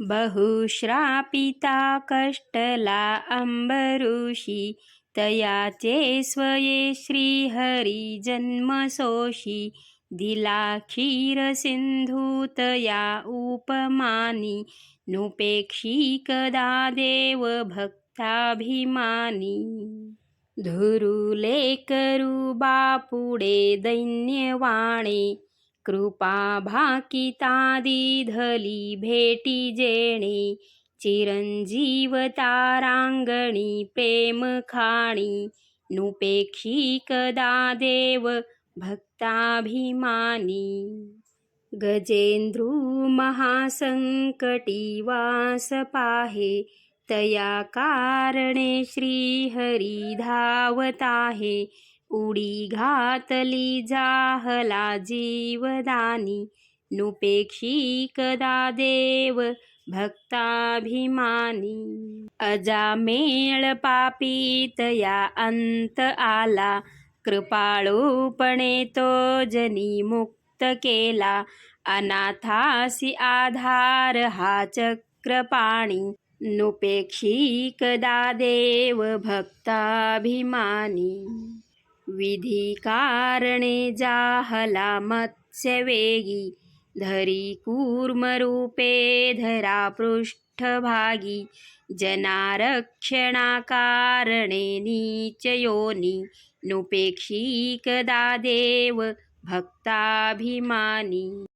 बहुश्रापिता कष्टला अंबऋषी तयाचे स्वये श्रीहरी जन्मसोषी दिला क्षीर सिंधूतया उपमानी नुपेक्षी कदा देव भक्ताभिमानी। धुरुले करू बापुडे दैन्यवाणे कृपा भाकितादी धली भेटी जेणे चिरंजीव तारांगणी प्रेम खाणी नुपेक्षी कदा देव भक्ताभिमानी। गजेंद्रू महासंकटी वास पाहे तया कारणे श्रीहरी धावताहे उडी घातली जाहला जीवदानी. नुपेक्षी कदा देव भक्ताभिमानी. अजामेळ पापीतया अंत आला. कृपाळूपणे तो जनी मुक्त केला. अनाथासी आधार हा चक्रपाणी. नुपेक्षी कदा देव भक्ताभिमानी. विधी कारणे जाहला मत्स्यवेगी धरी कूर्मरूपे धरा पृष्ठभागी जनारक्षणाकारणे नीचयोनी नुपेक्षी कदा देव भक्ताभिमानी।